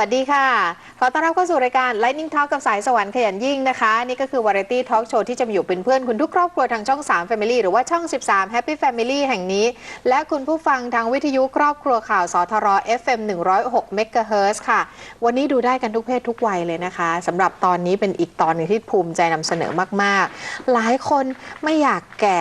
วัสดีค่ะ ขอต้อนรับเข้าสู่รายการ Lightning Talk กับสายสวรรค์ขยันยิ่งนะคะ นี่ก็คือ Variety Talk Show ที่จะมาอยู่เป็นเพื่อนคุณทุกครอบครัวทางช่อง 3 Family หรือว่าช่อง 13 Happy Family แห่งนี้ และคุณผู้ฟังทางวิทยุครอบครัวข่าวสทร FM 106 MHz ค่ะ วันนี้ดูได้กันทุกเพศทุกวัยเลยนะคะสำหรับตอนนี้เป็นอีกตอนหนึงที่ภูมิใจนำเสนอมาก ๆ หลายคนไม่อยากแก่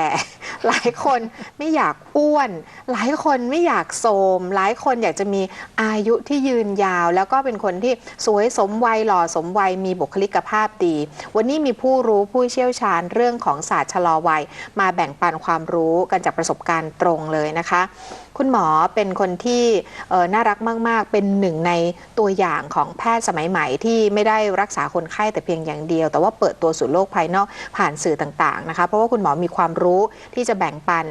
หลายคนไม่อยากอ้วน หลายคนไม่อยากโทมหลายคนอยากจะมีอายุที่ยืนยาว แล้วก็เป็นคนที่สวยสมวัยหล่อสมวัยมีบุคลิกภาพดี วันนี้มีผู้รู้ผู้เชี่ยวชาญเรื่องของศาสตร์ชะลอวัย มาแบ่งปันความรู้กันจากประสบการณ์ตรงเลยนะคะ คุณหมอเป็นคนที่น่ารักมากๆ เป็นหนึ่งในตัวอย่างของแพทย์สมัยใหม่ที่ไม่ได้รักษาคนไข้แต่เพียงอย่างเดียว แต่ว่าเปิดตัวสู่โลกภายนอกผ่านสื่อต่างๆนะคะ เพราะว่าคุณหมอมีความรู้ที่จะแบ่งปัน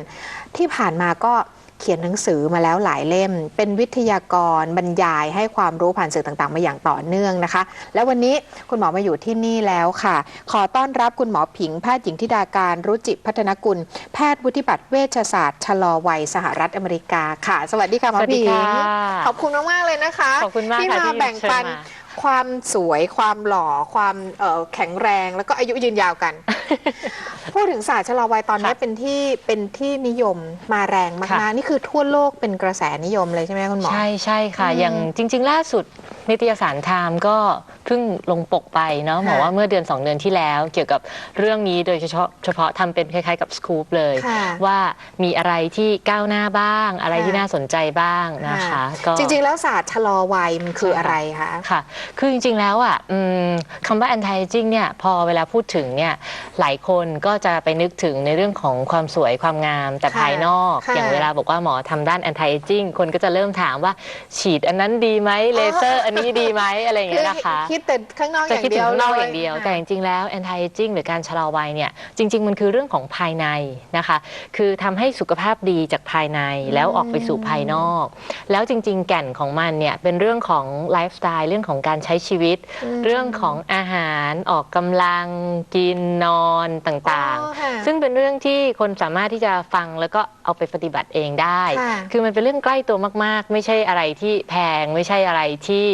ที่ผ่านมาก็ เขียนหนังสือมาแล้วหลายเล่ม เป็นวิทยากรบรรยายให้ความรู้ผ่านสื่อต่างๆ มาอย่างต่อเนื่องนะคะ และวันนี้คุณหมอมาอยู่ที่นี่แล้วค่ะ ขอต้อนรับคุณหมอผิงแพทย์หญิงธิดาการรุจิพัฒนกุล แพทย์วุฒิบัตรเวชศาสตร์ชะลอวัยสหรัฐอเมริกาค่ะ สวัสดีค่ะหมอสวัสดีผิงค่ะขอบคุณมากๆเลยนะคะ ขอบคุณมากที่ค่ะมาที่แบ่งปัน เชิญมา ความสวยความหล่อความเอ่อแข็งแรงแล้วก็อายุยืนยาวกัน พูดถึงศาสตร์ชะลอวัยตอนนี้ค่ะเป็นที่เป็นที่นิยมมาแรงมากค่ะๆนี่คือทั่วโลกเป็นกระแสนิยมเลยใช่ไหมคุณหมอ ใช่ใช่ค่ะ อืมอย่างจริง ๆ ล่าสุดนิตยสารไทม์ก็ เพิ่งลงปกไปเนาะค่ะบอกว่าเมื่อเดือน 2 เดือนที่แล้ว เกี่ยวกับเรื่องนี้โดยเฉพาะเฉพาะทำเป็นคล้ายๆกับสกู๊ปเลย ค่ะ ว่ามีอะไรที่ก้าวหน้าบ้าง อะไรค่ะที่น่าสนใจบ้างนะคะก็ จริง ๆ แล้วศาสตร์ชะลอวัยมันคืออะไรคะ ค่ะ คือจริงๆ แล้วอะอืมคำว่า anti aging เนี่ย พอเวลาพูดถึงเนี่ย หลายคนก็จะไปนึกถึงในเรื่องของความสวยความงามแต่ค่ะภายนอก ค่ะอย่างเวลาบอกว่าหมอทำด้าน anti aging คนก็จะเริ่มถามว่าฉีดอันนั้นดีไหมเลเซอร์ อันนี้ดีไหมอะไรอย่างคืเงี้อยนะคะคิดแต่ข้างนอกอจะย่างคิดเดีถึยงวข้างนอกเลอย่างเดียวแต่จริงๆแล้ว anti aging หรือการชะลอวัยเนี่ยจริง ๆ มันคือเรื่องของภายในนะคะ คือทำให้สุขภาพดีจากภายในแล้วออกไปสู่ภายนอก แล้วจริง ๆ แก่นของมันเนี่ยเป็นเรื่องของไลฟ์สไตล์เรื่องของการใช้ชีวิตอืมเรื่องของอาหารออกกำลังกินนอนต่างอ๋อค่ะๆ ซึ่งเป็นเรื่องที่คนสามารถที่จะฟังแล้วก็เอาไปปฏิบัติเองได้ ค่ะ คือมันเป็นเรื่องใกล้ตัวมาก ๆ ไม่ใช่อะไรที่แพงไม่ใช่อะไรที่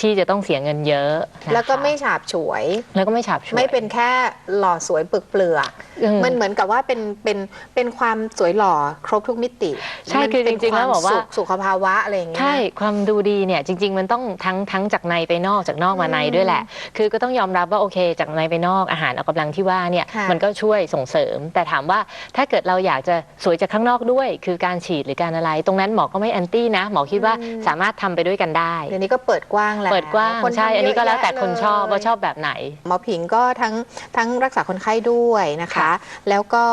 ที่จะต้องเสียเงินเยอะนะคะแล้วก็ไม่ฉาบฉวย แล้วก็ไม่ฉาบฉวย ไม่เป็นแค่หล่อสวยเปลือกเปลือกๆอืม มันเหมือนกับว่าเป็นเป็นเป็นความสวยหล่อครบทุกมิติใช่มันคือเป็นจริงๆแล้วบอกว่าคมสุขสุขภาวะอะไรอย่างเงี้ย ใช่ ความดูดีเนี่ยจริง ๆ มันต้องทั้งทั้งจากในไปนอกจากนอกมาในอืมด้วยแหละ คือก็ต้องยอมรับว่าโอเค จากในไปนอกอาหารออกกำลังที่ว่าเนี่ยค่ะ มันก็ช่วยส่งเสริม แต่ถามว่าถ้าเกิดเราอยากจะสวยจากข้างนอกด้วย คือการฉีดหรือการอะไร ตรงนั้นหมอก็ไม่แอนตี้นะ หมอคิดว่าอืมสามารถทำไปด้วยกันได้ เดี๋ยวนี้ก็เปิดกว้างแล้วเปิดกว้างคนทำใช่ อันนี้ก็แล้วแต่คนชอบเยะว่าเลยชอบแบบไหน หมอผิงก็ทั้งทั้งรักษาคนไข้ด้วยนะคะ ค่ะแล้วก็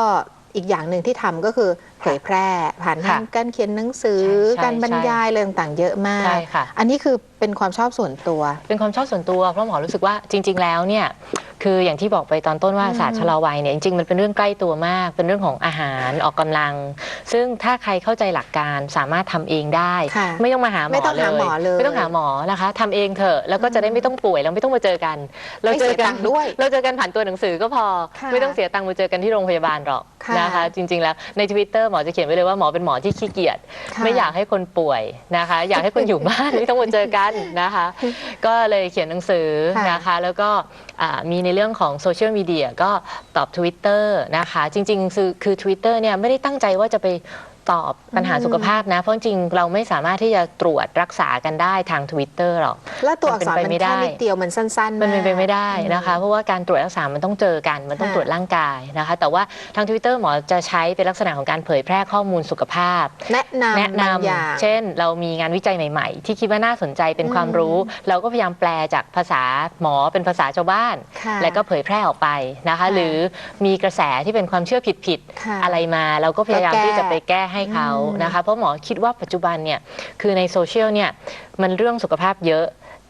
อีกอย่างหนึ่งที่ทำก็คือเผยแพร่ผ่านทางค่ะการเขียนหนังสือ ใช่ใช่การบรรยายอะไรต่างๆเยอะมากใช่ค่ะ อันนี้คือเป็นความชอบส่วนตัว เป็นความชอบส่วนตัวเพราะหมอรู้สึกว่าจริง ๆ แล้วเนี่ยคืออย่างที่บอกไปตอนต้นว่าอืมศาสตร์ชะลอวัยเนี่ยจริงๆมันเป็นเรื่องใกล้ตัวมาก เป็นเรื่องของอาหารออกกำลัง ซึ่งถ้าใครเข้าใจหลักการสามารถทำเองได้ ค่ะไม่ต้องมาหาหมไม่อต้องเลหายหมอเลยไม่ต้องหาหมอนะคะทำเองเถอะแล้วก็จะได้ไม่ต้องป่วยแล้วไม่ต้องมาเจอกัน เราเจอไม่เสียตักังค์ด้วยเราเจอกันผ่านตัวหนังสือก็พอ ค่ะไม่ต้องเสียตังค์มาเจอกันที่โรงพยาบาลหรอกค่ะนะคะ จริง ๆ แล้วใน Twitter หมอจะเขียนไว้เลยว่าหมอเป็นหมอที่ขี้เกียจค่ะ ไม่อยากให้คนป่วยนะคะ อยากให้คนอยู่บ้านไม่ต้องมาเจอกันนะคะ ก็เลยเขียนหนังสือค่ะนะคะ แล้วก็อ่ามีในเรื่องของโซเชียลมีเดียก็ตอบ Twitter นะคะ จริงๆ คือคือ Twitter เนี่ยไม่ได้ตั้งใจว่าจะไปตอบปัญหาอืมสุขภาพนะ เพราะจริงๆเราไม่สามารถที่จะตรวจรักษากันได้ทาง Twitter หรอกแล้วตัวอักษรมันเป็นไปมันไม่แค่ได้นิดเดียวมันสั้นๆ มันเป็นไปากไม่ได้นะคะเพราะว่าการตรวจรักษา มันต้องเจอกันมันต้องค่ะตรวจร่างกายนะคะ แต่ว่าทาง Twitter หมอจะใช้เป็นลักษณะของการเผยแพร่ข้อมูลสุขภาพ แนะนำแนะนบางอย่างำเช่น เรามีงานวิจัยใหม่ ๆ ที่คิดว่าน่าสนใจเป็นความรู้ เราก็พยายามแปลจากภาษาหมอเป็นภาษาชาวบ้านค่ะแล้วก็เผยแพร่ออกไปนะคะค่ะหรือมีกระแสที่เป็นความเชื่อผิดค่ะๆอะไรมา เราก็พยายามก็แก้ที่จะไปแก้ให้เขาอืมนะคะเพราะหมอคิดว่าปัจจุบันเนี่ยคือในโซเชียลเนี่ยมันเรื่องสุขภาพเยอะ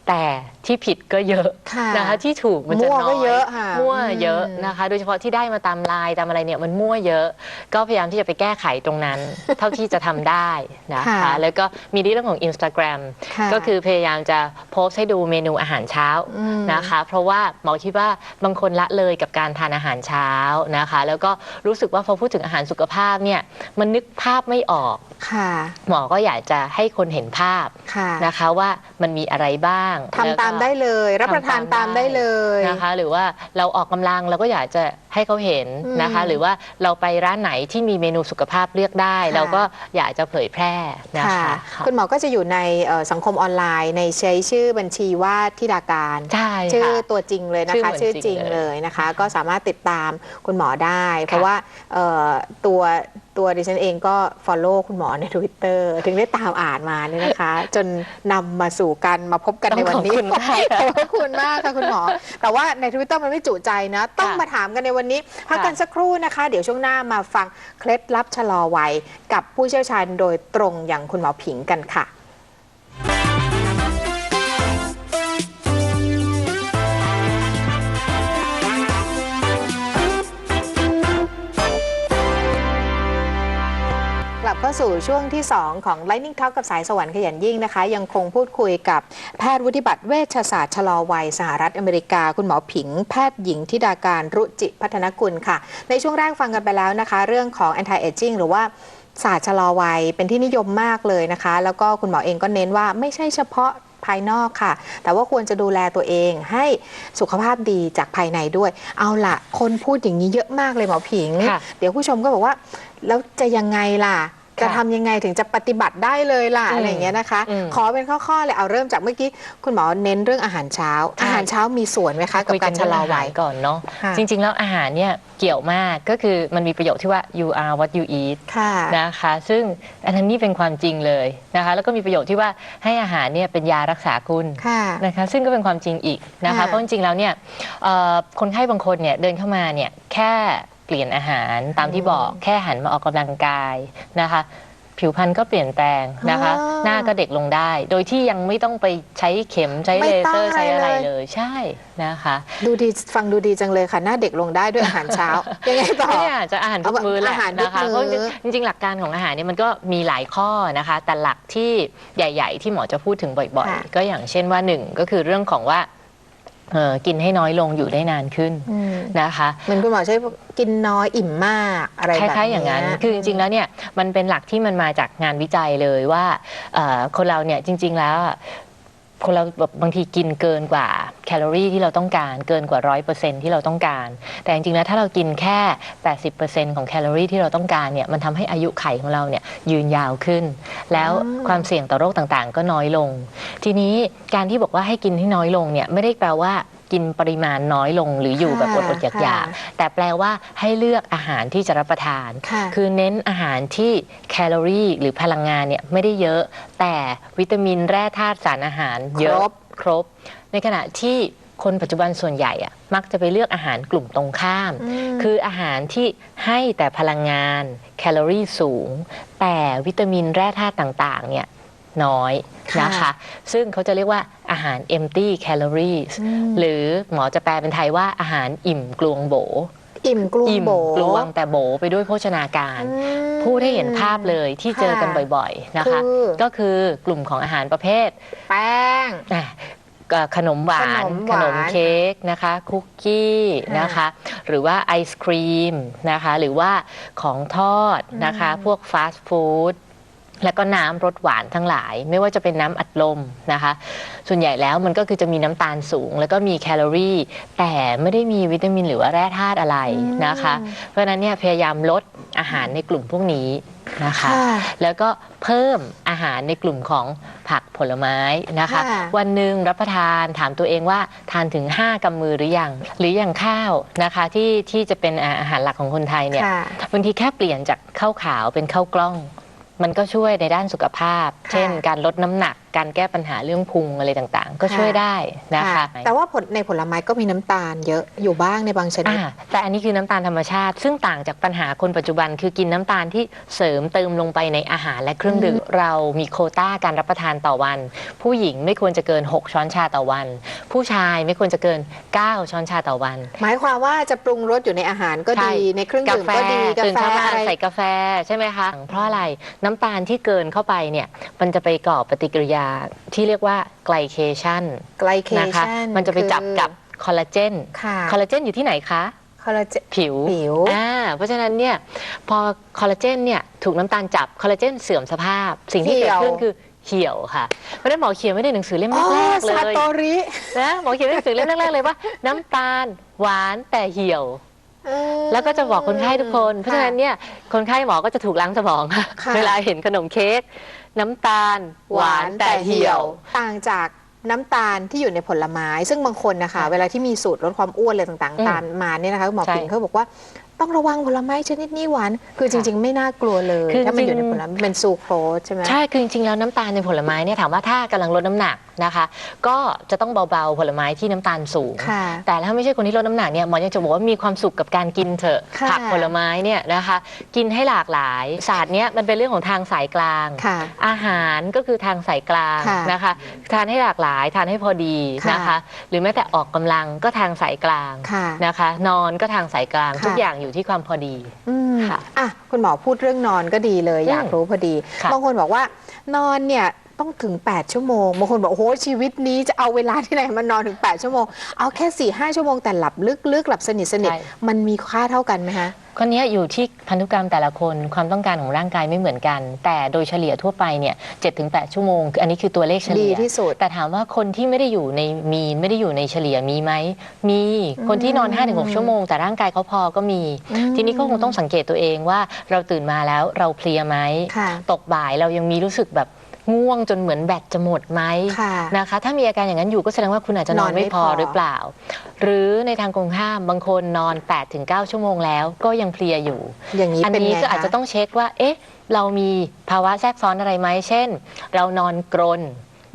แต่ที่ผิดก็เยอะค่ะนะคะที่ถูกมันจะมั่วน้อยก็เยอะค่ะมั่วเยอะอืม นะคะ โดยเฉพาะที่ได้มาตามไลน์ตามอะไรเนี่ยมันมั่วเยอะ ก็พยายามที่จะไปแก้ไขตรงนั้น เท่าที่จะทำได้นะคะ ค่ะ แล้วก็มีในเรื่องของ Instagram ค่ะ ก็คือพยายามจะโพสต์ให้ดูเมนูอาหารเช้าอืมนะคะ เพราะว่าหมอคิดว่าบางคนละเลยกับการทานอาหารเช้านะคะ แล้วก็รู้สึกว่าพอพูดถึงอาหารสุขภาพเนี่ยมันนึกภาพไม่ออก ค่ะหมอก็อยากจะให้คนเห็นภาพค่ะนะคะว่ามันมีอะไรบ้างทำตามได้เลย รับประทานตามได้เลยนะคะ หรือว่าเราออกกำลังเราก็อยากจะให้เขาเห็นนะคะอืมหรือว่าเราไปร้านไหนที่มีเมนูสุขภาพเลือกได้ค่ะเราก็อยากจะเผยแพร่นะค่ะคะค่ะคุณหมอก็จะอยู่ในเอ่อสังคมออนไลน์ ในใช้ชื่อบัญชีว่าทิดาการใช่ชื่อค่ะตัวจริงเลยนะคะชื่ชื่ออเหมือนจจริริงงเลเลยยนะคะ ก็สามารถติดตามคุณหมอได้ เพราะว่าเอ่อตัวตัวดิฉันเองก็ Follow คุณหมอใน Twitter ถึงได้ตามอ่านมาเนี่ยนะคะ จนนำมาสู่กันมาพบกันในวันนี้ต้องขอบคุณมากขอบคุณมากค่ะคุณหมอ แต่ว่าใน Twitter มันไม่จุใจนะ ต้องค่ะมาถามกันในวันนี้พักกันค่ะสักครู่นะคะ เดี๋ยวช่วงหน้ามาฟังเคล็ดลับชะลอวัยกับผู้เชี่ยวชาญโดยตรงอย่างคุณหมอผิงกันค่ะ เข้าสู่ช่วงที่ 2 ของ Lightning Talk กับสายสวรรค์ขยันยิ่งนะคะ ยังคงพูดคุยกับแพทย์วุฒิบัตรเวชศาสตร์ชะลอวัยสหรัฐอเมริกา คุณหมอผิง แพทย์หญิงทิดาการรุจิพัฒนกุลค่ะ ในช่วงแรกฟังกันไปแล้วนะคะ เรื่องของ anti aging หรือว่าศาสตร์ชะลอวัยเป็นที่นิยมมากเลยนะคะ แล้วก็คุณหมอเองก็เน้นว่าไม่ใช่เฉพาะภายนอกค่ะ แต่ว่าควรจะดูแลตัวเองให้สุขภาพดีจากภายในด้วย เอาล่ะคนพูดอย่างนี้เยอะมากเลยหมอผิงค่ะเดี๋ยวผู้ชมก็บอกว่า แล้วจะยังไงล่ะ จะค่ะทำยังไงถึงจะปฏิบัติได้เลยล่ะอืมอะไรอย่างเงี้ยนะคะอืมขอเป็นข้อๆเลยเอาเริ่มจากเมื่อกี้คุณหมอเน้นเรื่องอาหารเช้าใช่อาหารเช้ามีส่วนไหมคะกับการชะลอวัยคุกันเรื่องอาหารก่อนเนาะค่ะจริง ๆ แล้วอาหารเนี่ยเกี่ยวมากก็คือมันมีประโยคที่ว่า you are what you eat ค่ะนะคะ ซึ่งอันนั้นนี่เป็นความจริงเลยนะคะ แล้วก็มีประโยคที่ว่าให้อาหารเนี่ยเป็นยารักษาคุณค่ะนะคะ ซึ่งก็เป็นความจริงอีกนะคะค่ะเพราะจริงๆแล้วเนี่ยเอ่อคนไข้บางคนเนี่ยเดินเข้ามาเนี่ยแค่ เปลี่ยนอาหารตามที่บอกแค่หันมาออกกำลังกายนะคะ ผิวพรรณก็เปลี่ยนแปลงนะคะอ๋อหน้าก็เด็กลงได้ โดยที่ยังไม่ต้องไปใช้เข็มใช้ไม่เลต้องเซอร์ใช้อะไรอะไรเลยเลยใช่นะคะ ดูดีฟังดูดีจังเลยค่ะ หน้าเด็กลงได้ด้วยอาหารเช้ายังไงต่อไม่ได้อาจจะอาหารทุกมื้อแหละอาหารทุกนะคะมื้อเพราะจริงๆ หลักการของอาหารเนี่ยมันก็มีหลายข้อนะคะ แต่หลักที่ใหญ่ ๆ ที่หมอจะพูดถึงบ่อยค่ะๆก็อย่างเช่นว่าหนึ่งก็คือเรื่องของว่า เอ่อกินให้น้อยลงอยู่ได้นานขึ้นอืมนะคะ เหมือนคุณหมอใช้กินน้อยอิ่มมากอะไรคแบบนี้ ล้ายๆอย่างนั้น คือจริงๆ แล้วเนี่ยมันเป็นหลักที่มันมาจากงานวิจัยเลยว่าเอ่อคนเราเนี่ยจริง ๆ แล้วอะ คนเราแบบบางทีกินเกินกว่าแคลอรี่ที่เราต้องการเกินกว่าร้อยเปอร์เซ็นที่เราต้องการ แต่จริงๆแล้วถ้าเรากินแค่ 80%ของแคลอรี่ที่เราต้องการเนี่ยมันทำให้อายุไขของเราเนี่ยยืนยาวขึ้น แล้วอ๋อความเสี่ยงต่อโรคต่างๆ ก็น้อยลง ทีนี้การที่บอกว่าให้กินให้น้อยลงเนี่ยไม่ได้แปลว่า กินปริมาณน้อยลงหรืออยู่แบบอดๆอยากๆแต่แปลว่าให้เลือกอาหารที่จะรับประทาน ค่ะคือเน้นอาหารที่แคลอรี่หรือพลังงานเนี่ยไม่ได้เยอะ แต่วิตามินแร่ธาตุสารอาหารเยอะครบ ครบ ในขณะที่คนปัจจุบันส่วนใหญ่อะมักจะไปเลือกอาหารกลุ่มตรงข้ามอืมคืออาหารที่ให้แต่พลังงาน แคลอรี่สูง แต่วิตามินแร่ธาตุต่างๆเนี่ย น้อยนะคะค่ะซึ่งเขาจะเรียกว่าอาหาร empty calories อืมหรือหมอจะแปลเป็นไทยว่าอาหารอิ่มกลวงโบ อิ่มกลุงอิ่มโบกลวงแต่โบไปด้วยโภชนาการอืมพูดให้เห็นภาพเลยที่เจอกันค่ะบ่อยๆนะคะคือก็คือกลุ่มของอาหารประเภท แป้งอะเอ่อขนมหวาน ขนมหวานเค้กนะคะ คุกกี้ค่ะนะคะ หรือว่าไอศครีมนะคะ หรือว่าของทอดนะคะอืมพวกฟาสต์ฟู้ด แล้วก็น้ำรสหวานทั้งหลาย ไม่ว่าจะเป็นน้ำอัดลมนะคะ ส่วนใหญ่แล้วมันก็คือจะมีน้ำตาลสูง แล้วก็มีแคลอรี่ แต่ไม่ได้มีวิตามินหรือว่าแร่ธาตุอะไรนะคะ เพราะฉะนั้นเนี่ยพยายามลดอาหารในกลุ่มพวกนี้นะคะค่ะแล้วก็เพิ่มอาหารในกลุ่มของผักผลไม้นะคะค่ะวันหนึ่งรับประทานถามตัวเองว่าทานถึง 5กำมือหรือยัง หรืออย่างข้าวนะคะที่ที่จะเป็นอาหารหลักของคนไทยเนี่ยค่ะบางทีแค่เปลี่ยนจากข้าวขาวเป็นข้าวกล้อง มันก็ช่วยในด้านสุขภาพค่ะเช่น การลดน้ำหนักการแก้ปัญหาเรื่องพุงอะไรต่างๆ ก็ช่วยได้นะคะ แต่ว่าผลในผลไม้ก็มีน้ำตาลเยอะอยู่บ้างในบางชนิดอ่าแต่อันนี้คือน้ำตาลธรรมชาติ ซึ่งต่างจากปัญหาคนปัจจุบัน คือกินน้ำตาลที่เสริมเติมลงไปในอาหารและเครื่องดื่มเรามีโควต้าการรับประทานต่อวัน ผู้หญิงไม่ควรจะเกิน 6 ช้อนชาต่อวัน ผู้ชายไม่ควรจะเกิน 9 ช้อนชาต่อวัน หมายความว่าจะปรุงรสอยู่ในอาหารก็ใช่ดีในเครื่องดื่มก็ดีกาตื่นแฟเช้ามาอะไรใส่กาแฟใช่ไหมคะเพราะอะไรน้ำตาลที่เกินเข้าไปเนี่ยมันจะไปก่อปฏิกิริยาที่เรียกว่าไกลเคชันไกลเคนะคะชันมันจะไปจับกับคอลลาเจนค่ะคอลลาเจนอยู่ที่ไหนคะ คอลลาเจน ผิวผิว อ่าเพราะฉะนั้นเนี่ยพอคอลลาเจนเนี่ยถูกน้ำตาลจับคอลลาเจนเสื่อมสภาพ สิ่งที่เหี่เกิยวดขึ้นคือเหี่ยวค่ะ เพราะฉะนั้นหมอเขียนไว้ในหนังสือเล่มอ๋อแรกๆเลซาย โตรินะหมอเขียนไว้ในหนังสือเล่มแรกๆเลยว่าน้ำตาลหวานแต่เหี่ยวอืมแล้วก็จะบอกคนไข้ทุกคน เพราะฉะนั้นเนี่ยคนไข้หมอก็จะถูกล้างสมองค่ะค่ะเวลาเห็นขนมเค้ก น้ำตาลหวานแต่เหี่ยว ต่างจากน้ำตาลที่อยู่ในผลไม้ ซึ่งบางคนนะคะค่ะเวลาที่มีสูตรลดความอ้วนอะไรต่างอืมๆตามมาเนี่ยนะคะคุณหมอใช่ปิ่นเขาบอกว่า ต้องระวังผลไม้ชนิดนี้หวาน คือจริง ๆ ไม่น่ากลัวเลย คือถ้ามันอยู่ในจริงผลไม้เป็นซูโครสใช่ไหม ใช่ คือจริงๆ แล้วน้ำตาลในผลไม้เนี่ยถามว่าถ้ากำลังลดน้ำหนักนะคะ ก็จะต้องเบาๆผลไม้ที่น้ำตาลสูง ค่ะ แต่ถ้าไม่ใช่คนที่ลดน้ำหนักเนี่ยหมอยังจะบอกว่ามีความสุขกับการกินเถอะค่ะผักผลไม้เนี่ยนะคะกินให้หลากหลายศาสตร์เนี้ยมันเป็นเรื่องของทางสายกลาง ค่ะอาหารก็คือทางสายกลางค่ะนะคะทานให้หลากหลายทานให้พอดีค่ะนะคะหรือแม้แต่ออกกำลังก็ทางสายกลางค่ะ นะคะ นอนก็ทางสายกลางค่ะ ทุกอย่างอยู่ที่ความพอดีอืมค่ะอะคุณหมอพูดเรื่องนอนก็ดีเลยอืมอยากรู้พอดีค่ะบางคนบอกว่านอนเนี่ย ต้องถึง 8 ชั่วโมงบางคนบอกโอ้โหชีวิตนี้จะเอาเวลาที่ไหนมานอนถึง 8 ชั่วโมง เอาแค่4ี่ห้าชั่วโมงแต่หลับลึกๆหลับสนิทสนิทใช่ มันมีค่าเท่ากันไหมคะ คนนี้อยู่ที่พันธุกรรมแต่ละคนความต้องการของร่างกายไม่เหมือนกัน แต่โดยเฉลี่ยทั่วไปเนี่ยเถึงแชั่วโมงคืออันนี้คือตัวเลขเฉดีลี่ย ที่สุด แต่ถามว่าคนที่ไม่ได้อยู่ในมีนไม่ได้อยู่ในเฉลี่ยมีไหมมีคนที่นอนอืม5-6 ชั่วโมง แต่ร่างกายเขาพอก็มี อืม ทีนี้ก็คงต้องสังเกตตัวเองว่าเราตื่นมาแล้วเราเพลียไหม ค่ะ ตกบ่ายเรายังมีรู้สึกแบบ ง่วงจนเหมือนแบตจะหมดไหมค่ะนะคะ ถ้ามีอาการอย่างนั้นอยู่ก็แสดงว่าคุณอาจจะนอนนอนไม่ไม่พอพอหรือเปล่า หรือในทางตรงข้ามบางคนนอน 8-9 ชั่วโมงแล้วก็ยังเพลียอยู่ อย่างนี้อันเป็นนี้ไงก็อาจจะคต้องเช็คว่า เอ๊ะ เรามีภาวะแทรกซ้อนอะไรไหมเช่น เรานอนกรน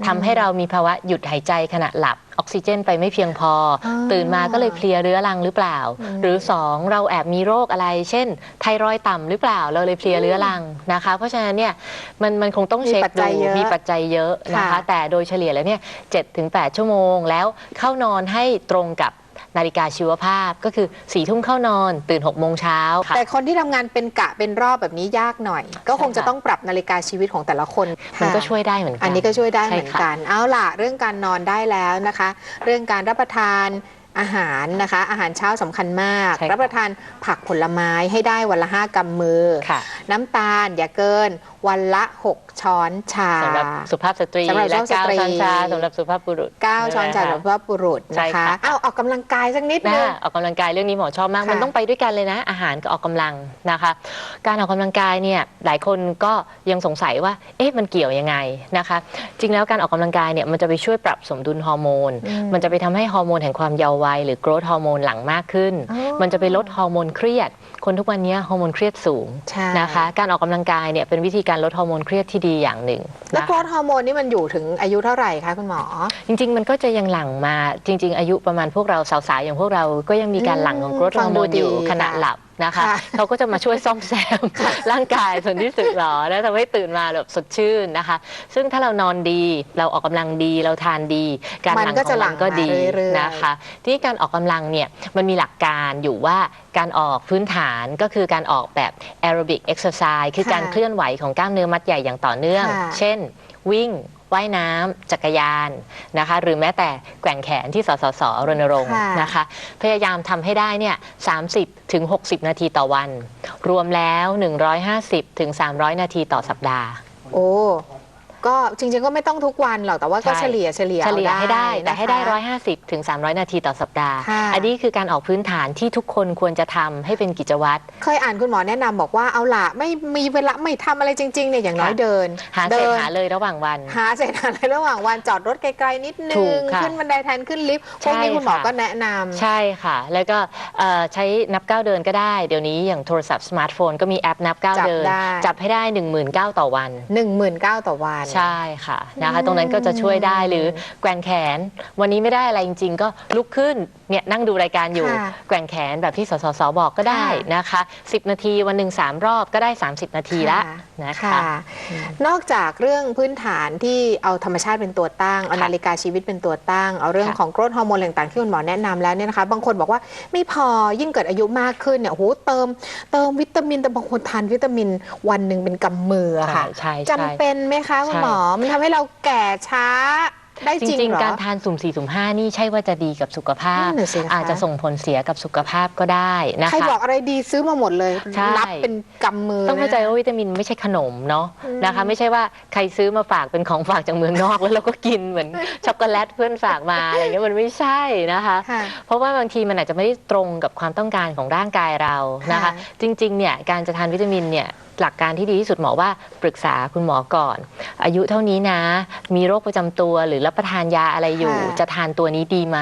ทำให้เรามีภาวะหยุดหายใจขณะหลับออกซิเจนไปไม่เพียงพอออตื่นมาก็เลยเพลียเรื้อรังหรือเปล่าอืมหรือ 2 เราแอบมีโรคอะไร เช่น ไทรอยด์ต่ำหรือเปล่าเราเลยเพลียเรื้อรังนะคะ เพราะฉะนั้นเนี่ยมันมันคงต้องเช็คมีปัจจัดูยเยอะมีปัจจัยเยอะนะคะค่ะแต่โดยเฉลี่ยแล้วเนี่ยเจ็ดถึงแปดชั่วโมง แล้วเข้านอนให้ตรงกับ นาฬิกาชีวภาพก็คือสี่ทุ่มเข้านอน ตื่น6กโมงเช้าค่ะแต่คนที่ทำงานเป็นกะเป็นรอบแบบนี้ยากหน่อย ก็คงจะต้องปรับนาฬิกาชีวิตของแต่ละคนมันก็ค่ะช่วยได้เหมือนกันอันนี้ก็ช่วยได้เหมือนใช่ค่ะกันเอาล่ะเรื่องการนอนได้แล้วนะคะ เรื่องการรับประทานอาหารนะคะ อาหารเช้าสำคัญมากใช่ค่ะรับประทานผักผลไม้ให้ได้วันละห้ากำมือค่ะน้ำตาลอย่าเกิน วันละ 6 ช้อนชาสำหรับสุภาพสตรีสำหรับและสุภาพสเก้าตรีช้อนชาสำหรับสุภาพบุรุษ9ช้อนชาะคะสำหรับบุรุษใช่นะคะค่ะอ้าวออกกำลังกายสักนิดนะนึงออกกำลังกายเรื่องนี้หมอชอบมากค่ะมันต้องไปด้วยกันเลยนะ อาหารกับออกกำลังนะคะ การออกกำลังกายเนี่ยหลายคนก็ยังสงสัยว่าเอ๊ะมันเกี่ยวยังไงนะคะ จริงแล้วการออกกำลังกายเนี่ยมันจะไปช่วยปรับสมดุลฮอร์โมนอืมมันจะไปทำให้ฮอร์โมนแห่งความเยาว์วัยหรือ growth ฮอร์โมนหลั่งมากขึ้นอ๋อมันจะไปลดฮอร์โมนเครียด คนทุกวันนี้ฮอร์โมนเครียดสูงใช่นะคะ การออกกำลังกายเนี่ยเป็นวิธีการลดฮอร์โมนเครียดที่ดีอย่างหนึ่งแล้วนะคะโกรทฮอร์โมนนี่มันอยู่ถึงอายุเท่าไหร่คะคุณหมอ จริง ๆ มันก็จะยังหลั่งมาจริง ๆ อายุประมาณพวกเราสาวๆอย่างพวกเราก็ยังมีการหลั่งของอืมโกรทฮฟัองร์ดูโมนอยู่ดีขณะค่ะหลับ นะคะค่ะเขาก็จะมาช่วยซ่อมแซมร่างกายส่วนที่สึกหรอแล้วทำให้ตื่นมาแบบสดชื่นนะคะ ซึ่งถ้าเรานอนดีเราออกกำลังดีเราทานดี การมันหลั่งก็ขจะองหลั่มังนก็ดีมาเรื่อยๆนะคะที่การออกกำลังเนี่ยมันมีหลักการอยู่ว่าการออกพื้นฐานก็คือการออกแบบแอโรบิกเอ็กซ์ไซส์คือค่ะการเคลื่อนไหวของกล้ามเนื้อมัดใหญ่อย่างต่อเนื่องค่ะเช่นวิ่ง ว่ายน้ำจักรยานนะคะ หรือแม้แต่แกว่งแขนที่สสสรณรงค์ค่ะนะคะ พยายามทำให้ได้เนี่ย30ถึง60นาทีต่อวัน รวมแล้ว150ถึง300นาทีต่อสัปดาห์ โอ้ ก็จริงๆก็ไม่ต้องทุกวันหรอกแต่ว่าก็ใช่ เฉลี่ยเฉลี่ยเฉลี่ยอาให้ได้แต่ให้ได้ นะคะ 150ถึง300 นาทีต่อสัปดาห์ ค่ะ อันนี้คือการออกพื้นฐานที่ทุกคนควรจะทำให้เป็นกิจวัตร เคยอ่านคุณหมอแนะนำบอกว่าเอาล่ะไม่มีเวลาไม่ทำอะไรจริงๆเนี่ยอย่างน้อยค่ะ เดินหาเศเดิษนหาเลยระหว่างวัน หาเสร็จอะไรระหว่างวันจอดรถไกลๆนิดนึถูง กค่ะขึ้นบันไดแทนขึ้นลิฟต์พใช่วกนี้คุณหมอค่ะ ก็แนะนำ ใช่ค่ะ แล้วก็เอ่อใช้นับก้าวเดินก็ได้ เดี๋ยวนี้อย่างโทรศัพท์สมาร์ทโฟนก็มีแอปนับก้าวจับเดิน ได้ จับให้ได้ 1 9 0 0 0 ต่อวัน หนึ่งหมื่นเก้าต่อวันใช่ค่ะนะคะ ตรงนั้นก็จะช่วยได้หรือแกว่งแขน วันนี้ไม่ได้อะไรจริง ๆ ก็ลุกขึ้นเนี่ยนั่งดูรายการอยู่ค่ะแกว่งแขนแบบที่สสสบอกก็ได้ค่ะ นะคะ 10 นาทีวันหนึ่ง3รอบก็ได้ 30 นาทีละนะคะค่ะนอกจากเรื่องพื้นฐานที่เอาธรรมชาติเป็นตัวตั้งเอาค่ะนาฬิกาชีวิตเป็นตัวตั้ง เอาเรื่องค่ะของโกรทฮอร์โมนต่างๆที่คุณหมอแนะนำแล้วเนี่ยนะคะ บางคนบอกว่าไม่พอยิ่งเกิดอายุมากขึ้นเนี่ยโอ้โหเติม เติมวิตามินแต่บางคนทานวิตามินวันหนึ่งเป็นกำมืออะค่ะใช่ใช่จำเป็นไหมคะคุณใช่หมอมันทำให้เราแก่ช้าได้จจริงริงเหรอๆการทานสุ่ม4สุ่ม5นี่ใช่ว่าจะดีกับสุขภาพนั่นน่ะสิคะอาจจะส่งผลเสียกับสุขภาพก็ได้นะใครคะบอกอะไรดีซื้อมาหมดเลยใช่นับเป็นกำมือ ต้องเข้าใจลยนะว่าวิตามินไม่ใช่ขนมเนาะอืมนะคะ ไม่ใช่ว่าใครซื้อมาฝากเป็นของฝากจากเมืองนอกแล้วเราก็กินเหมือนช็อกโกแลตเพื่อนฝากมาอะไรเงี้ยมันไม่ใช่นะคะค่ะเพราะว่าบางทีมันอาจจะไม่ได้ตรงกับความต้องการของร่างกายเรานะคะค่ะจริงๆเนี่ยการจะทานวิตามินเนี่ยหลักการที่ดีที่สุดหมอว่าปรึกษาคุณหมอก่อน อายุเท่านี้นะ มีโรคประจำตัวหรือรับประทานยาอะไรอยู่ ค่ะ จะทานตัวนี้ดีไหม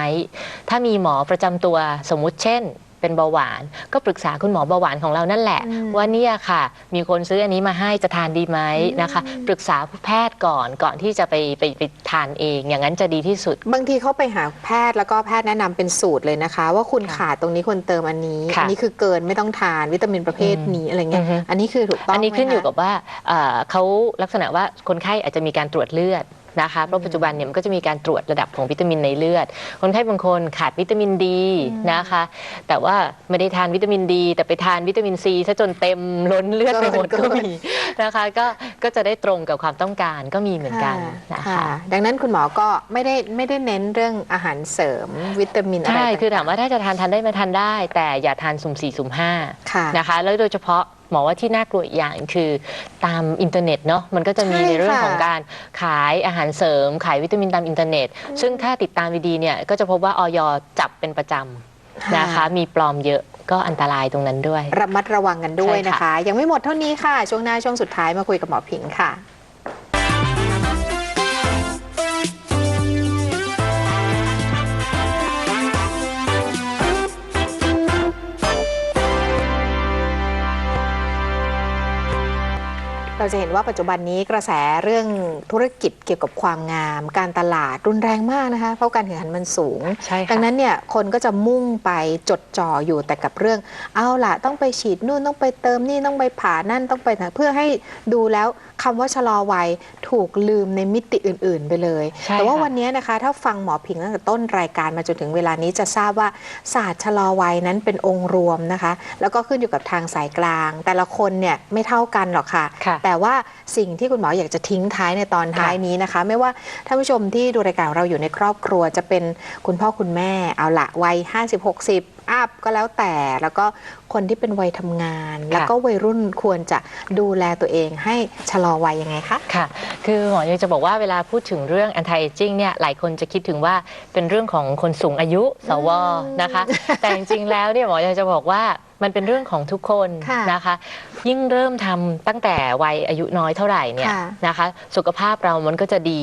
ถ้ามีหมอประจำตัวสมมุติเช่น เป็นเบาหวาน ก็ปรึกษาคุณหมอเบาหวานของเรานั่นแหละอืมว่าเนี่ยค่ะ มีคนซื้ออันนี้มาให้จะทานดีไหมนะคะ ปรึกษาแพทย์ก่อนก่อนที่จะไปไปไปทานเอง อย่างนั้นจะดีที่สุด บางทีเขาไปหาแพทย์แล้วก็แพทย์แนะนำเป็นสูตรเลยนะคะ ว่าคุณค่ะขาดตรงนี้ควรเติมอันนี้ค่ะอันี้คือเกินไม่ต้องทานวิตามินประเภทนี้อะไรเงี้ยอือฮึ อันนี้คือถูกต้องอันนี้ขึ้นไหมอยู่คะ กับว่าเอ่อเขาลักษณะว่าคนไข้อาจจะมีการตรวจเลือด นะคะเพราะปัจจุบันเนี่ยมันก็จะมีการตรวจระดับของวิตามินในเลือด คนไข้บางคนขาดวิตามินดีนะคะ แต่ว่าไม่ได้ทานวิตามินดี แต่ไปทานวิตามินซีซะจนเต็มล้นเลือดไปหมดเกินก็มีนะคะก็ก็จะได้ตรงกับความต้องการก็มีเหมือนกันนะค่ะคะดังนั้นคุณหมอก็ไม่ได้ไม่ได้เน้นเรื่องอาหารเสริมวิตามินอะไรใช่คือถามต่งๆว่าถ้าจะทานทานได้มาทานได้ แต่อย่าทานสุ่มสี่สุ่มห้าค่ะนะคะแล้วโดยเฉพาะ หมอว่าที่น่ากลัวอีกอย่างคือตามอินเทอร์เน็ตเนาะมันก็จะมีใช่ในเรื่องค่ะของการขายอาหารเสริม ขายวิตามินตามอินเทอร์เน็ต ซึ่งถ้าติดตามดีๆเนี่ยก็จะพบว่าออยจับเป็นประจำนะคะมีปลอมเยอะก็อันตรายตรงนั้นด้วย ระมัดระวังกันด้วยใช่นะค่ะ คะ ยังไม่หมดเท่านี้ค่ะ ช่วงหน้าช่วงสุดท้ายมาคุยกับหมอผิงค่ะ เราจะเห็นว่าปัจจุบันนี้กระแสเรื่องธุรกิจเกี่ยวกับความงาม การตลาดรุนแรงมากนะคะ เพราะการแข่งขันมันสูง ใช่ค่ะ ดังนั้นเนี่ยคนก็จะมุ่งไปจดจ่ออยู่แต่กับเรื่อง เอาล่ะ ต้องไปฉีดนู่นต้องไปเติมนี่ต้องไปผ่านั่นต้องไปนะเพื่อให้ดูแล้ว คำว่าชะลอวัยถูกลืมในมิติอื่น ๆ ไปเลยใช่แต่ว่าค่ะวันนี้นะคะถ้าฟังหมอพิงตั้งแต่ต้นรายการมาจนถึงเวลานี้จะทราบว่าศาสตร์ชะลอวัยนั้นเป็นองค์รวมนะคะ แล้วก็ขึ้นอยู่กับทางสายกลาง แต่ละคนเนี่ยไม่เท่ากันหรอกค่ะค่ะแต่ว่าสิ่งที่คุณหมออยากจะทิ้งท้ายในตอนท้ายนี้นะคะ ไม่ว่าท่านผู้ชมที่ดูรายการของเราอยู่ในครอบครัวจะเป็นคุณพ่อคุณแม่เอาละวัย 50 60 อัพก็แล้วแต่แล้วก็คนที่เป็นวัยทำงาน แล้วก็วัยรุ่นควรจะดูแลตัวเองให้ชะลอวัยยังไงคะ ค่ะ คือหมอยังจะบอกว่าเวลาพูดถึงเรื่อง anti aging เนี่ย หลายคนจะคิดถึงว่าเป็นเรื่องของคนสูงอายุ สว นะคะ แต่จริงๆ แล้วเนี่ยหมอยังจะบอกว่า มันเป็นเรื่องของทุกคนค่ะนะคะ ยิ่งเริ่มทำตั้งแต่วัยอายุน้อยเท่าไหร่เนี่ยค่ะนะคะ สุขภาพเรามันก็จะดี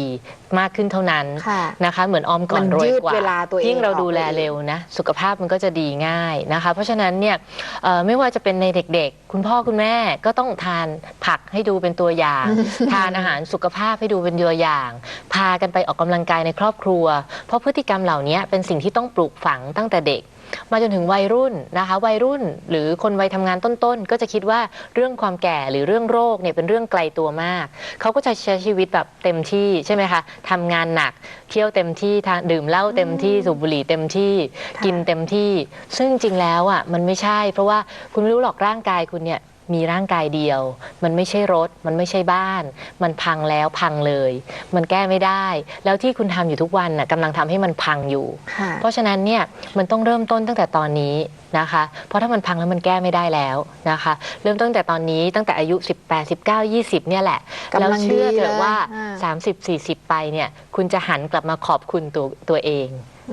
มากขึ้นเท่านั้นค่ะนะคะ เหมือนออมก่อนมันรวยยืดกว่าเวลาตัวเองยิ่งเราออกดูแลไปอีกเร็วนะ สุขภาพมันก็จะดีง่ายนะคะ เพราะฉะนั้นเนี่ยเอ่อไม่ว่าจะเป็นในเด็กๆ คุณพ่อคุณแม่ก็ต้องทานผักให้ดูเป็นตัวอย่าง ทานอาหารสุขภาพให้ดูเป็นตัวอย่าง พากันไปออกกำลังกายในครอบครัว เพราะพฤติกรรมเหล่านี้เป็นสิ่งที่ต้องปลูกฝังตั้งแต่เด็ก มาจนถึงวัยรุ่นนะคะ วัยรุ่นหรือคนวัยทำงานต้นๆ ก็จะคิดว่าเรื่องความแก่หรือเรื่องโรคเนี่ยเป็นเรื่องไกลตัวมาก เขาก็จะใช้ชีวิตแบบเต็มที่ใช่ไหมคะทำงานหนัก เที่ยวเต็มที่ทานดื่มเหล้าเต็มที่สูบบุหรี่เต็มที่ค่ะกินเต็มที่ ซึ่งจริงแล้วอะมันไม่ใช่ เพราะว่าคุณไม่รู้หรอกร่างกายคุณเนี่ย มีร่างกายเดียว มันไม่ใช่รถ มันไม่ใช่บ้าน มันพังแล้วพังเลย มันแก้ไม่ได้ แล้วที่คุณทำอยู่ทุกวันน่ะกำลังทำให้มันพังอยู่ค่ะเพราะฉะนั้นเนี่ยมันต้องเริ่มต้นตั้งแต่ตอนนี้นะคะ เพราะถ้ามันพังแล้วมันแก้ไม่ได้แล้วนะคะ เริ่มตั้งแต่ตอนนี้ตั้งแต่อายุ 18 19 20 เนี่ยแหละกำลังแล้วเชื่อเถดีเลอะยว่าอ่า 30 40 ไปเนี่ยคุณจะหันกลับมาขอบคุณตัวตัวเอง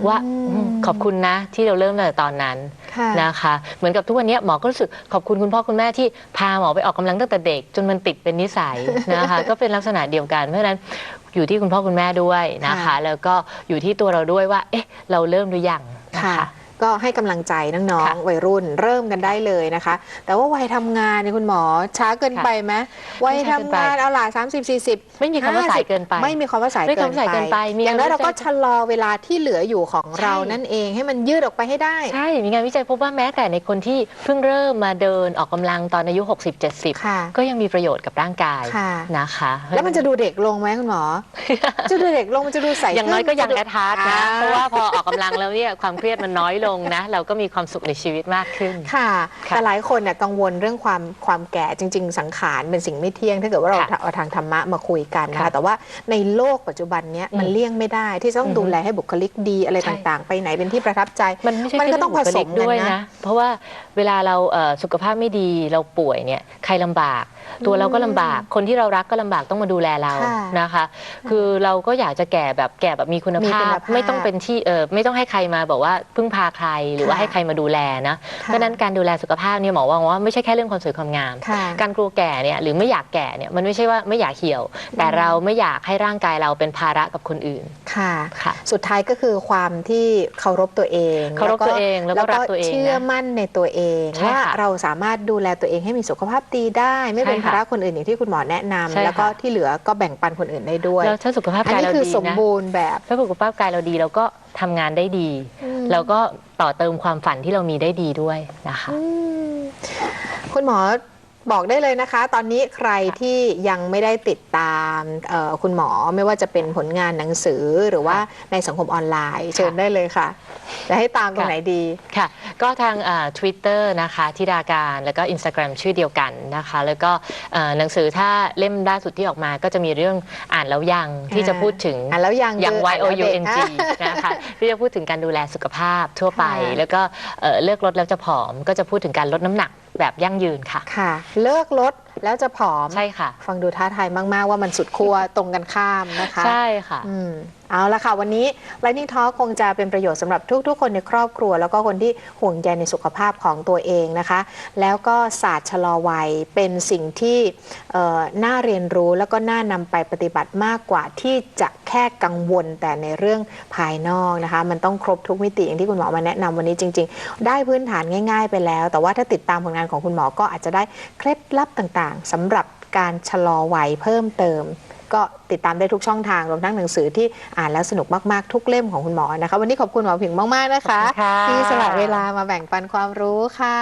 ว่าอืมอืมขอบคุณนะที่เราเริ่มตั้งแต่ตอนนั้นค่ะนะคะ เหมือนกับทุกวันนี้หมอก็รู้สึกขอบคุณคุณพ่อคุณแม่ที่พาหมอไปออกกำลังตั้งแต่เด็ก จนมันติดเป็นนิสัยนะคะ ก็เป็นลักษณะเดียวกันเพราะฉะนั้นอยู่ที่คุณพ่อคุณแม่ด้วยนะคะค่ะแล้วก็อยู่ที่ตัวเราด้วยว่า เอ๊ะ เราเริ่มหรือยังนะค่ะคะ ก็ให้กำลังใจน้องค่ะๆวัยรุ่นเริ่มกันได้เลยนะคะ แต่ว่าวัยทำงานเนี่ยคุณหมอช้าเกินค่ะไปไหมวัยไม่ช้าเกินทำไปงานเอาล่ะสามสิบสี่สิบไม่มีคำว่าสายเกินไป ไม่มีคำว่าสายไม่มีเกิคำว่าสายเกินไปมีอย่างน้อยงานเราก็วิจัยชะลอเวลาที่เหลืออยู่ของเราใช่นั่นเองให้มันยืดออกไปให้ได้ ใช่ มีงานวิจัยพบว่าแม้แต่ในคนที่เพิ่งเริ่มมาเดินออกกำลังตอนอายุ 60-70ค่ะก็ยังมีประโยชน์กับร่างกายค่ะนะคะ แล้วมันจะดูเด็กลงไหมคุณหมอ จะดูเด็กลงมันจะดูใสอย่างน้อยก็ยังแอดฮาร์ดนะอ่เพราะว่าพอออกกำลังแล้วเนี่ยความเครียดมันน้อยลงนะ เราก็มีความสุขในชีวิตมากขึ้นค่ะค่ะ แต่หลายคนเนี่ยกังวลเรื่องความความแก่จริง ๆ สังขารเป็นสิ่งไม่เที่ยง ถ้าเกิดว่าเราค่ะเอาทางธรรมะมาคุยกันนะคะค่ะแต่ว่าในโลกปัจจุบันเนี้ยอืมมันเลี่ยงไม่ได้ที่จะต้องอือฮึดูแลให้บุคลิกดีอะไรใช่ ต่างๆ ไปไหนเป็นที่ประทับใจมันไม่ใช่มันก็ต้องผสมแค่เรื่บุคลิกันด้วยนะ นะ เพราะว่าเวลาเราเอ่อสุขภาพไม่ดีเราป่วยเนี่ยใครลำบาก ตัวเราก็ลำบาก คนที่เรารักก็ลำบากต้องมาดูแลเราค่ะนะคะ คือเราก็อยากจะแก่แบบแก่แบบมีคุณมีภาคุณพภาพ ไม่ต้องเป็นที่เออไม่ต้องให้ใครมาบอกว่าพึ่งพาใคร หรือว่าค่ะให้ใครมาดูแลนะเพค่ะราะฉะนั้นการดูแลสุขภาพเนี่ยหมอว่าว่าไม่ใช่แค่เรื่องความสวยความงามค่ะการกลัวแก่เนี่ยหรือไม่อยากแก่เนี่ยมันไม่ใช่ว่าไม่อยากเหี่ยว แต่เราไม่อยากให้ร่างกายเราเป็นภาระกับคนอื่นค่ะค่ะ สุดท้ายก็คือความที่เคารพตัวเองเคารพตัวเองแล้วก็รักตัวเองนะเชื่อมั่นในตัวเองใช่ว่าค่ะเราสามารถดูแลตัวเองให้มีสุขภาพดีได้ ไม่เป็นใช่ค่ะภาระคนอื่นอย่างที่คุณหมอแนะนำใช่ค่ะแล้วก็ที่เหลือก็แบ่งปันคนอื่นได้ด้วยแล้วถ้าสุขภาพอันกายนี้เราคือดีสมนะบูรณ์แบบถ้าสุขภาพกายเราดีเราก็ทำงานได้ดี แล้วก็ ต่อเติมความฝันที่เรามีได้ดีด้วยนะคะ คุณหมอ บอกได้เลยนะคะ ตอนนี้ใครที่ยังไม่ได้ติดตามเอ่อคุณหมอไม่ว่าจะเป็นผลงานหนังสือหรือว่าในสังคมออนไลน์ เชิญได้เลยค่ะจะให้ตามตรงไหนดีค่ะ ก็ทางทวิตเตอร์นะคะทิดาการแล้วก็ Instagram ชื่อเดียวกันนะคะ แล้วก็เอ่อหนังสือถ้าเล่มล่าสุดที่ออกมาก็จะมีเรื่องอ่านแล้วยังที่จะพูดถึงอะแล้วยังยังคือ Y O U N G อะนะคะที่จะพูดถึงการดูแลสุขภาพทั่วไปค่ะแล้วก็เอ่อเลือกลดแล้วจะผอมก็จะพูดถึงการลดน้ำหนัก แบบยั่งยืนค่ะ ค่ะ เลิกลด แล้วจะผอม ใช่ค่ะ ฟังดูท้าทายมาก ๆ ว่ามันสุดขั้วตรงกันข้ามนะคะ ใช่ค่ะอืมเอาละค่ะ วันนี้ Lightning Talk คงจะเป็นประโยชน์สำหรับทุก ๆ คนในครอบครัว แล้วก็คนที่ห่วงใยในสุขภาพของตัวเองนะคะ แล้วก็ศาสตร์ชะลอวัยเป็นสิ่งที่เอ่อน่าเรียนรู้แล้วก็น่านำไปปฏิบัติมากกว่าที่จะแค่กังวลแต่ในเรื่องภายนอกนะคะ มันต้องครบทุกมิติอย่างที่คุณหมอมาแนะนำวันนี้จริง ๆ ได้พื้นฐานง่าย ๆ ไปแล้ว แต่ว่าถ้าติดตามผลงานของคุณหมอก็อาจจะได้เคล็ดลับต่างๆสำหรับการชะลอวัยเพิ่มเติม ก็ติดตามได้ทุกช่องทางรวมทั้งหนังสือที่อ่านแล้วสนุกมากๆ ทุกเล่มของคุณหมอนะคะ วันนี้ขอบคุณหมอผิงมากๆนะคะขอบคุณค่ะที่สละเวลามาแบ่งปันความรู้ค่ะ